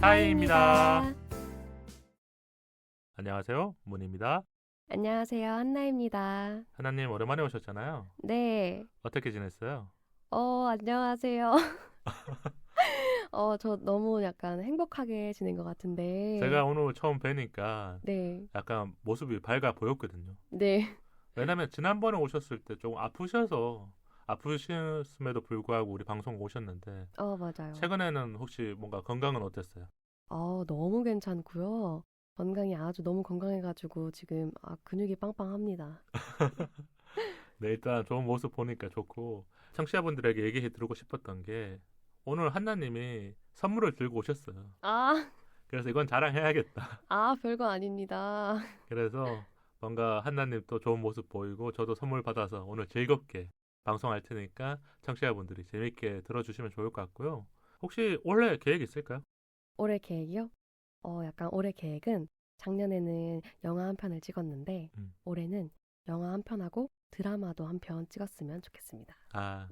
사이입니다. 안녕하세요. 문입니다. 안녕하세요. 한나입니다. 하나님 오랜만에 오셨잖아요. 네. 어떻게 지냈어요? 어, 안녕하세요. 어, 저 너무 약간 행복하게 지낸 것 같은데. 제가 오늘 처음 뵈니까 네. 약간 모습이 밝아 보였거든요. 네. 왜냐면 지난번에 오셨을 때 조금 아프셔서 아프셨음에도 불구하고 우리 방송 오셨는데 어, 맞아요. 최근에는 혹시 뭔가 건강은 어땠어요? 어, 너무 괜찮고요. 건강이 아주 너무 건강해가지고 지금 아, 근육이 빵빵합니다. 네, 일단 좋은 모습 보니까 좋고 청취자분들에게 얘기해 드리고 싶었던 게 오늘 한나님이 선물을 들고 오셨어요. 아, 그래서 이건 자랑해야겠다. 아, 별거 아닙니다. 그래서 뭔가 한나님 또 좋은 모습 보이고 저도 선물 받아서 오늘 즐겁게 방송할 테니까 청취자분들이 재밌게 들어주시면 좋을 것 같고요. 혹시 올해 계획 있을까요? 올해 계획이요? 어, 약간 올해 계획은 작년에는 영화 한 편을 찍었는데 음. 올해는 영화 한 편하고 드라마도 한 편 찍었으면 좋겠습니다. 아,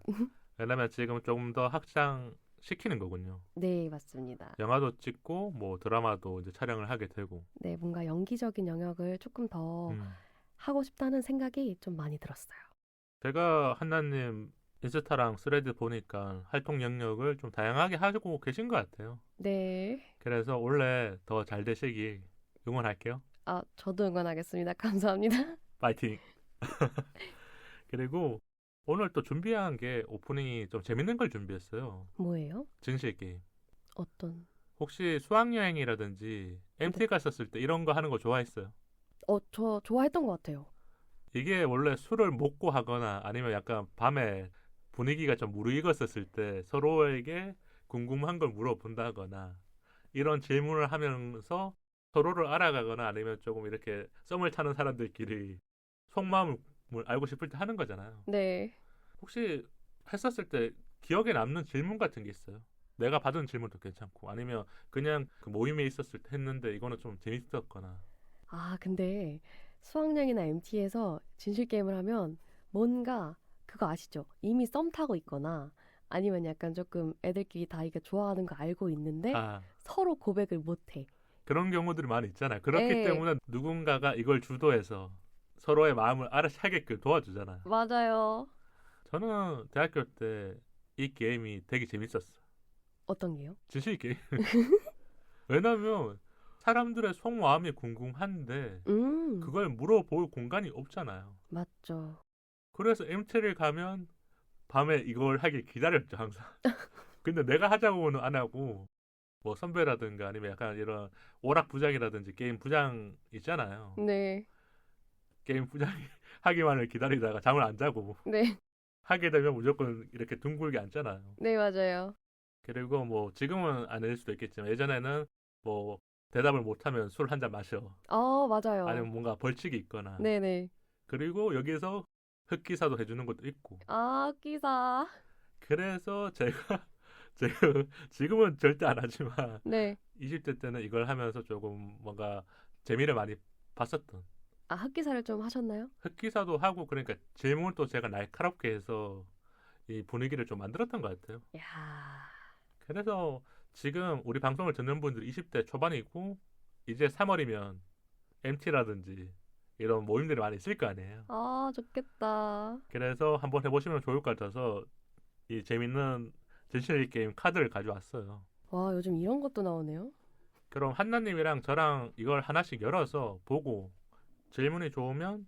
왜냐면 지금 조금 더 확장 시키는 거군요. 네, 맞습니다. 영화도 찍고 뭐 드라마도 이제 촬영을 하게 되고. 네, 뭔가 연기적인 영역을 조금 더 음. 하고 싶다는 생각이 좀 많이 들었어요. 제가 한나님 인스타랑 스레드 보니까 활동 영역을 좀 다양하게 하고 계신 것 같아요. 네. 그래서 올해 더잘 되시길 응원할게요. 아, 저도 응원하겠습니다. 감사합니다. 파이팅. 그리고 오늘 또 준비한 게 오프닝이 좀 재밌는 걸 준비했어요. 뭐예요? 진실 게임. 어떤? 혹시 수학여행이라든지 MT 갔었을 때 이런 거 하는 거 좋아했어요? 어, 저 좋아했던 것 같아요. 이게 원래 술을 먹고 하거나 아니면 약간 밤에 분위기가 좀 무르익었었을 때 서로에게 궁금한 걸 물어본다거나 이런 질문을 하면서 서로를 알아가거나 아니면 조금 이렇게 썸을 타는 사람들끼리 속마음을 알고 싶을 때 하는 거잖아요. 네. 혹시 했었을 때 기억에 남는 질문 같은 게 있어요? 내가 받은 질문도 괜찮고 아니면 그냥 그 모임에 있었을 때 했는데 이거는 좀 재밌었거나 아, 근데 수학여행이나 MT에서 진실 게임을 하면 뭔가 그거 아시죠? 이미 썸 타고 있거나 아니면 약간 조금 애들끼리 다 이게 좋아하는 거 알고 있는데 아 서로 고백을 못 해. 그런 경우들이 많이 있잖아요. 그렇기 네. 때문에 누군가가 이걸 주도해서 서로의 마음을 알아차게끔 도와주잖아요. 맞아요. 저는 대학교 때 이 게임이 되게 재밌었어. 어떤 게요? 진실 게임. 왜냐면 사람들의 속마음이 궁금한데 음, 그걸 물어볼 공간이 없잖아요. 맞죠. 그래서 MT를 가면 밤에 이걸 하길 기다렸죠 항상. 근데 내가 하자고는 안 하고 뭐 선배라든가 아니면 약간 이런 오락 부장이라든지 게임 부장 있잖아요. 네. 게임 부장이 하기만을 기다리다가 잠을 안 자고 네. 하게 되면 무조건 이렇게 둥글게 앉잖아요. 네, 맞아요. 그리고 뭐 지금은 아닐 수도 있겠지만 예전에는 뭐 대답을 못하면 술 한 잔 마셔. 어, 맞아요. 아니면 뭔가 벌칙이 있거나. 네네. 그리고 여기서 흑기사도 해주는 것도 있고. 아, 기사. 그래서 제가 지금 지금은 절대 안 하지만 네. 20대 때는 이걸 하면서 조금 뭔가 재미를 많이 봤었던. 아, 흑기사를 좀 하셨나요? 흑기사도 하고 그러니까 질문을 또 제가 날카롭게 해서 이 분위기를 좀 만들었던 것 같아요. 야 그래서 지금 우리 방송을 듣는 분들이 20대 초반이고 이제 3월이면 MT라든지 이런 모임들이 많이 있을 거 아니에요. 아, 좋겠다. 그래서 한번 해보시면 좋을 것 같아서 이 재밌는 진실 게임 카드를 가져왔어요. 와, 요즘 이런 것도 나오네요. 그럼 한나님이랑 저랑 이걸 하나씩 열어서 보고 질문이 좋으면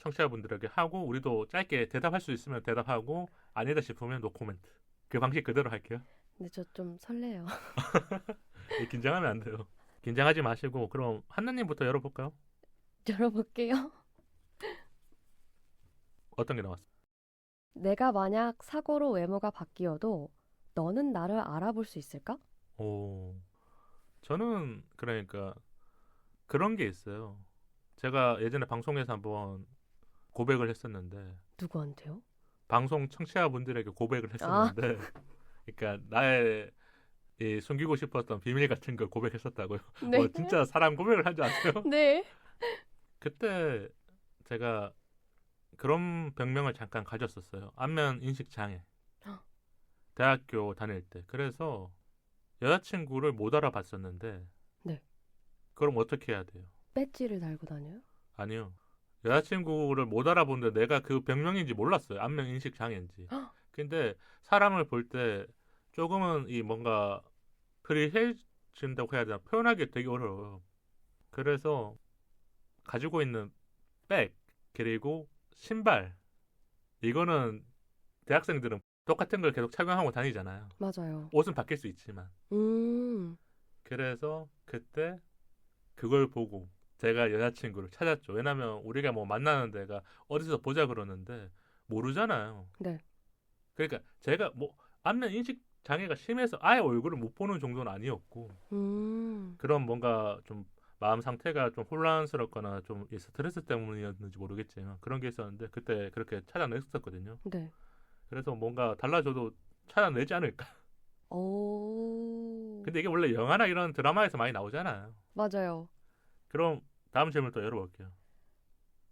청취자분들에게 하고 우리도 짧게 대답할 수 있으면 대답하고 아니다 싶으면 노코멘트. 그 방식 그대로 할게요. 근데 저 좀 설레요. 이 긴장하면 안 돼요. 긴장하지 마시고 그럼 한나님부터 열어볼까요? 열어볼게요. 어떤 게 나왔어요? 내가 만약 사고로 외모가 바뀌어도 너는 나를 알아볼 수 있을까? 오, 저는 그러니까 그런 게 있어요. 제가 예전에 방송에서 한번 고백을 했었는데 누구한테요? 방송 청취자분들에게 고백을 했었는데 그러니까 나의 이 숨기고 싶었던 비밀 같은 걸 고백했었다고요. 네. 어, 진짜 사람 고백을 한 줄 아세요? 네. 그때 제가 그런 병명을 잠깐 가졌었어요. 안면 인식 장애. 헉. 대학교 다닐 때. 그래서 여자친구를 못 알아봤었는데 네. 그럼 어떻게 해야 돼요? 배지를 달고 다녀요? 아니요. 여자친구를 못 알아보는데 내가 그 병명인지 몰랐어요. 안면 인식 장애인지. 헉! 근데 사람을 볼 때 조금은 이 뭔가 프리해진다고 해야 되나 표현하기 되게 어려워요. 그래서 가지고 있는 백 그리고 신발 이거는 대학생들은 똑같은 걸 계속 착용하고 다니잖아요. 맞아요. 옷은 바뀔 수 있지만 음, 그래서 그때 그걸 보고 제가 여자친구를 찾았죠. 왜냐면 우리가 뭐 만나는 데가 어디서 보자 그러는데 모르잖아요. 네. 그러니까 제가 뭐 안면 인식 장애가 심해서 아예 얼굴을 못 보는 정도는 아니었고 음, 그런 뭔가 좀 마음 상태가 좀 혼란스럽거나 좀이 스트레스 때문이었는지 모르겠지만 그런 게 있었는데 그때 그렇게 찾아냈었거든요. 네. 그래서 뭔가 달라져도 찾아내지 않을까. 오, 근데 이게 원래 영화나 이런 드라마에서 많이 나오잖아요. 맞아요. 그럼 다음 질문 또 열어볼게요.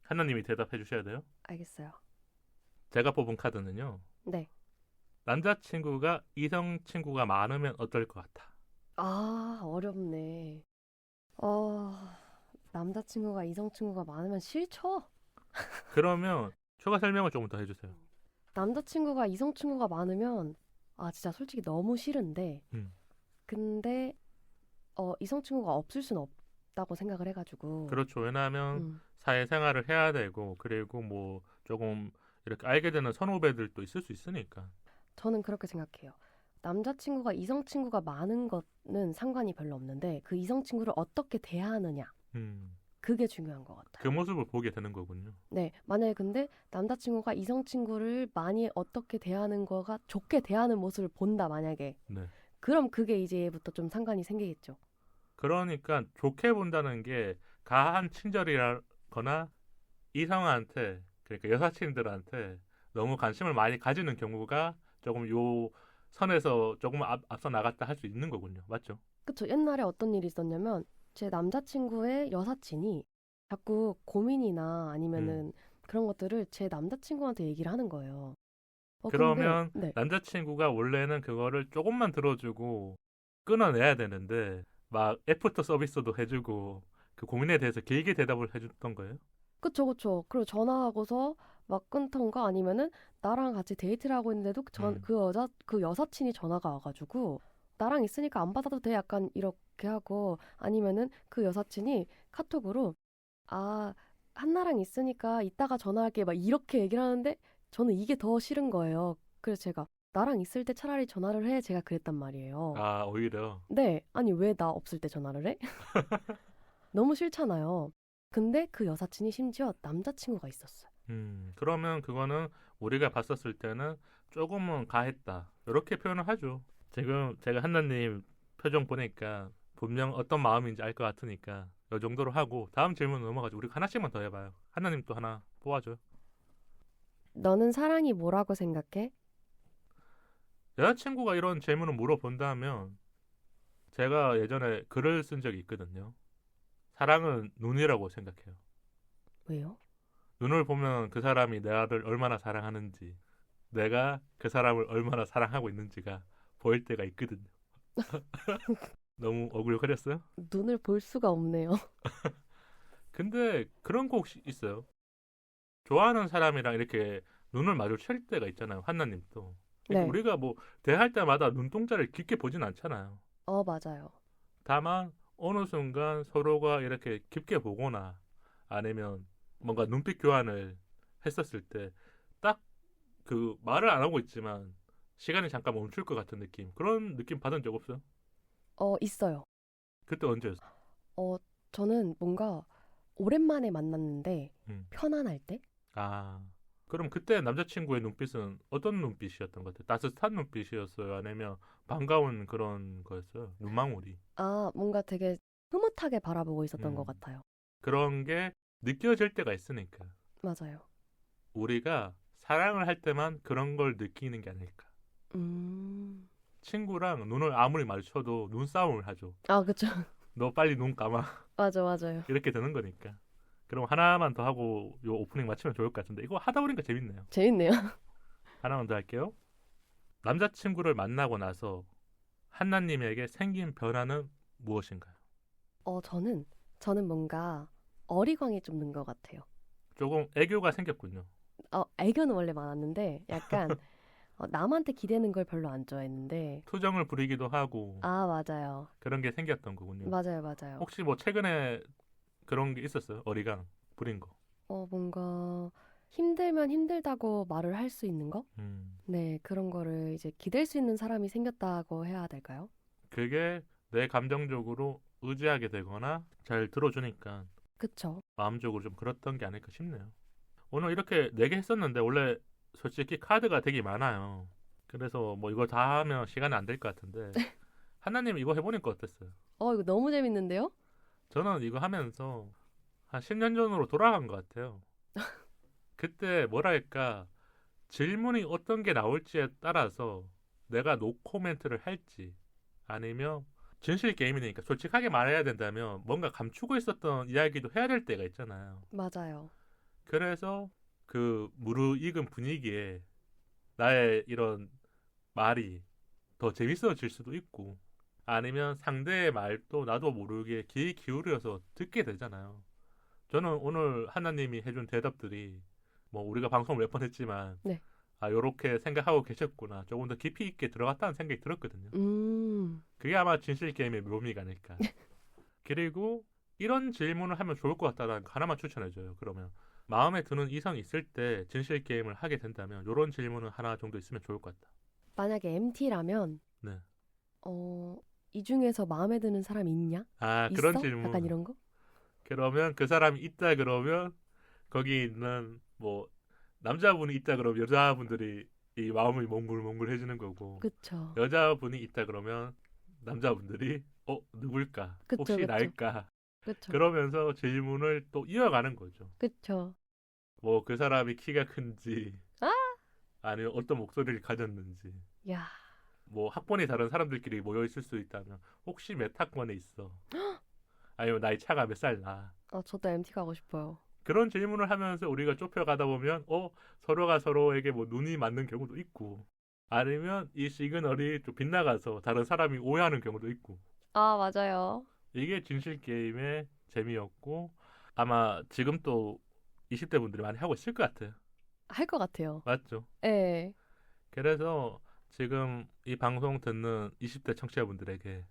하나님이 대답해 주셔야 돼요. 알겠어요. 제가 뽑은 카드는요. 네. 남자친구가 이성 친구가 많으면 어떨 것 같아? 아, 어렵네. 어, 남자친구가 이성친구가 많으면 싫죠? 그러면 추가 설명을 조금 더 해주세요. 남자친구가 이성친구가 많으면, 아, 진짜 솔직히 너무 싫은데, 음. 근데, 어, 이성친구가 없을 순 없다고 생각을 해가지고. 그렇죠. 왜냐하면 음, 사회생활을 해야 되고 그리고 뭐 조금 이렇게 알게 되는 선후배들도 있을 수 있으니까. 저는 그렇게 생각해요. 남자친구가 이성친구가 많은 거는 상관이 별로 없는데, 그 이성친구를 어떻게 대하느냐. 음. 그게 중요한 것 같아요. 그 모습을 보게 되는 거군요. 네, 만약에 근데 남자친구가 이성친구를 많이 어떻게 대하는 거가 좋게 대하는 모습을 본다, 만약에. 네. 그럼 그게 이제부터 좀 상관이 생기겠죠. 그러니까 좋게 본다는 게 가한 친절이라거나 이성한테 그러니까 여사친들한테 너무 관심을 많이 가지는 경우가 조금 요 선에서 조금 앞, 앞서 나갔다 할 수 있는 거군요. 맞죠? 그쵸. 옛날에 어떤 일이 있었냐면, 제 남자친구의 여사친이 자꾸 고민이나 아니면은 음. 그런 것들을 제 남자친구한테 얘기를 하는 거예요. 어, 그러면 근데, 네. 남자친구가 원래는 그거를 조금만 들어주고 끊어내야 되는데 막 애프터 서비스도 해주고 그 고민에 대해서 길게 대답을 해줬던 거예요. 그쵸, 그쵸. 그리고 전화하고서 막 끊던가 아니면은 나랑 같이 데이트를 하고 있는데도 전, 음. 그 여자, 그 여사친이 전화가 와가지고 나랑 있으니까 안 받아도 돼. 약간 이렇게 하고 아니면은 그 여사친이 카톡으로 아, 한나랑 있으니까 이따가 전화할게. 막 이렇게 얘기를 하는데 저는 이게 더 싫은 거예요. 그래서 제가 나랑 있을 때 차라리 전화를 해. 제가 그랬단 말이에요. 아 오히려 네. 아니, 왜 나 없을 때 전화를 해? 너무 싫잖아요. 근데 그 여사친이 심지어 남자친구가 있었어요. 음 그러면 그거는 우리가 봤었을 때는 조금은 가했다 이렇게 표현을 하죠. 지금 제가 한나님 표정 보니까 분명 어떤 마음인지 알 것 같으니까 이 정도로 하고 다음 질문 넘어가죠. 우리 하나씩만 더 해봐요. 한나님 또 하나 뽑아줘요. 너는 사랑이 뭐라고 생각해? 여자친구가 이런 질문을 물어본다면 제가 예전에 글을 쓴 적이 있거든요. 사랑은 눈이라고 생각해요. 왜요? 눈을 보면 그 사람이 나를 얼마나 사랑하는지, 내가 그 사람을 얼마나 사랑하고 있는지가 보일 때가 있거든요. 너무 어글거렸어요? 눈을 볼 수가 없네요. 근데 그런 거 혹시 있어요? 좋아하는 사람이랑 이렇게 눈을 마주칠 때가 있잖아요. 한나님도. 그러니까 네. 우리가 뭐 대할 때마다 눈동자를 깊게 보진 않잖아요. 어, 맞아요. 다만 어느 순간 서로가 이렇게 깊게 보거나 아니면 뭔가 눈빛 교환을 했었을 때 딱 그 말을 안 하고 있지만 시간이 잠깐 멈출 것 같은 느낌 그런 느낌 받은 적 없어요? 어, 있어요. 그때 언제였어? 어, 저는 뭔가 오랜만에 만났는데 음. 편안할 때? 아 그럼 그때 남자친구의 눈빛은 어떤 눈빛이었던 것 같아요? 따뜻한 눈빛이었어요? 아니면 반가운 그런 거였어요? 눈망울이 아, 뭔가 되게 흐뭇하게 바라보고 있었던 음. 것 같아요. 그런 게 느껴질 때가 있으니까 맞아요. 우리가 사랑을 할 때만 그런 걸 느끼는 게 아닐까 음. 친구랑 눈을 아무리 마주쳐도 눈싸움을 하죠. 아, 그쵸. 너 빨리 눈 감아. 맞아, 맞아요. 이렇게 되는 거니까. 그럼 하나만 더 하고 요 오프닝 마치면 좋을 것 같은데 이거 하다 보니까 재밌네요. 재밌네요. 하나만 더 할게요. 남자친구를 만나고 나서 한나님에게 생긴 변화는 무엇인가요? 어, 저는, 저는 뭔가 어리광이 좀 는 것 같아요. 조금 애교가 생겼군요. 어, 애교는 원래 많았는데, 약간, 어, 남한테 기대는 걸 별로 안 좋아했는데, 투정을 부리기도 하고 아, 맞아요. 그런 게 생겼던 거군요. 맞아요, 맞아요. 혹시 뭐 최근에 그런 게 있었어요? 어리광 부린 거. 어, 뭔가, 힘들면 힘들다고 말을 할 수 있는 거? 음. 네, 그런 거를 이제 기댈 수 있는 사람이 생겼다고 해야 될까요? 그게 내 감정적으로 의지하게 되거나 잘 들어주니까 그쵸. 마음적으로 좀 그렇던 게 아닐까 싶네요. 오늘 이렇게 네 개 했었는데 원래 솔직히 카드가 되게 많아요. 그래서 뭐 이거 다 하면 시간이 안 될 것 같은데 하나님 이거 해보니까 어땠어요? 어, 이거 너무 재밌는데요? 저는 이거 하면서 한 10년 전으로 돌아간 것 같아요. 그때 뭐랄까 질문이 어떤 게 나올지에 따라서 내가 노코멘트를 할지 아니면 진실 게임이니까 솔직하게 말해야 된다면 뭔가 감추고 있었던 이야기도 해야 될 때가 있잖아요. 맞아요. 그래서 그 무르익은 분위기에 나의 이런 말이 더 재밌어질 수도 있고 아니면 상대의 말도 나도 모르게 귀 기울여서 듣게 되잖아요. 저는 오늘 하나님이 해준 대답들이 뭐 우리가 방송을 몇 번 했지만 네. 아 요렇게 생각하고 계셨구나 조금 더 깊이 있게 들어갔다는 생각이 들었거든요. 음, 그게 아마 진실 게임의 묘미가 아닐까. 그리고 이런 질문을 하면 좋을 것 같다는 거 하나만 추천해줘요. 그러면 마음에 드는 이성이 있을 때 진실 게임을 하게 된다면 이런 질문은 하나 정도 있으면 좋을 것 같다. 만약에 MT라면, 네. 어, 이 중에서 마음에 드는 사람이 있냐? 아 있어? 그런 질문. 약간 이런 거? 그러면 그 사람이 있다 그러면 거기 있는 뭐 남자분이 있다 그러면 여자분들이 이 마음이 몽글몽글 해지는 거고 그쵸. 여자분이 있다 그러면 남자분들이 어 누굴까 그쵸, 혹시 그쵸. 나일까 그쵸. 그러면서 질문을 또 이어가는 거죠. 그쵸. 뭐그 사람이 키가 큰지 아! 아니면 어떤 목소리를 가졌는지 야, 뭐 학번이 다른 사람들끼리 모여 있을 수 있다면 혹시 몇 학번에 있어 아니면 나이 차가 몇 살나 어, 저도 MT 가고 싶어요. 그런 질문을 하면서 우리가 좁혀가다 보면 어 서로가 서로에게 뭐 눈이 맞는 경우도 있고 아니면 이 시그널이 좀 빗나가서 다른 사람이 오해하는 경우도 있고 아, 맞아요. 이게 진실 게임의 재미였고 아마 지금 또 20대 분들이 많이 하고 있을 것 같아요 할 것 같아요. 맞죠? 예. 그래서 지금 이 방송 듣는 20대 청취자분들에게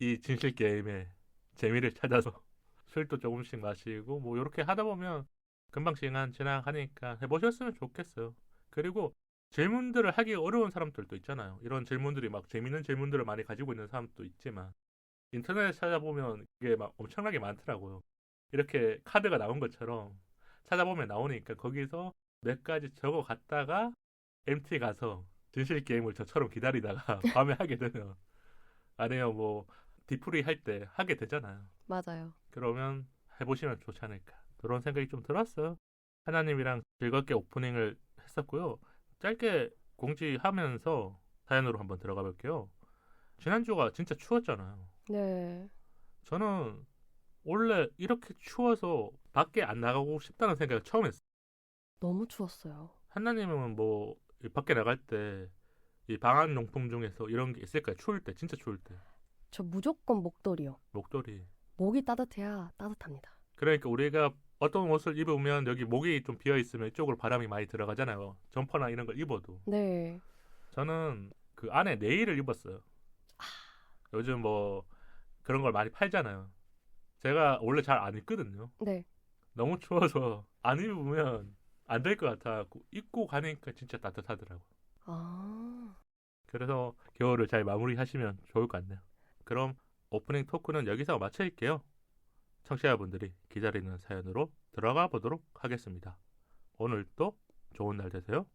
이 진실 게임의 재미를 찾아서 술도 조금씩 마시고 뭐 이렇게 하다 보면 금방 시간 지나가니까 해보셨으면 좋겠어요. 그리고 질문들을 하기 어려운 사람들도 있잖아요. 이런 질문들이 막 재밌는 질문들을 많이 가지고 있는 사람도 있지만 인터넷에 찾아보면 이게 막 엄청나게 많더라고요. 이렇게 카드가 나온 것처럼 찾아보면 나오니까 거기서 몇 가지 적어 갔다가 MT 가서 진실 게임을 저처럼 기다리다가 밤에 하게 되면 아니면 뭐 디프리 할 때 하게 되잖아요. 맞아요. 그러면 해보시면 좋지 않을까 그런 생각이 좀 들었어요. 하나님이랑 즐겁게 오프닝을 했었고요. 짧게 공지하면서 사연으로 한번 들어가 볼게요. 지난주가 진짜 추웠잖아요. 네. 저는 원래 이렇게 추워서 밖에 안 나가고 싶다는 생각을 처음 했어요. 너무 추웠어요. 하나님은 뭐이 밖에 나갈 때 이 방한 용품 중에서 이런 게 있을까요? 추울 때, 진짜 추울 때. 저 무조건 목도리요. 목도리. 목이 따뜻해야 따뜻합니다. 그러니까 우리가 어떤 옷을 입으면 여기 목이 좀 비어 있으면 이쪽으로 바람이 많이 들어가잖아요. 점퍼나 이런 걸 입어도. 네. 저는 그 안에 네일을 입었어요. 요즘 뭐 그런 걸 많이 팔잖아요. 제가 원래 잘 안 입거든요. 네. 너무 추워서 안 입으면 안 될 것 같아. 입고 가니까 진짜 따뜻하더라고. 아. 그래서 겨울을 잘 마무리하시면 좋을 것 같네요. 그럼 오프닝 토크는 여기서 마칠게요. 청취자분들이 기다리는 사연으로 들어가 보도록 하겠습니다. 오늘도 좋은 날 되세요.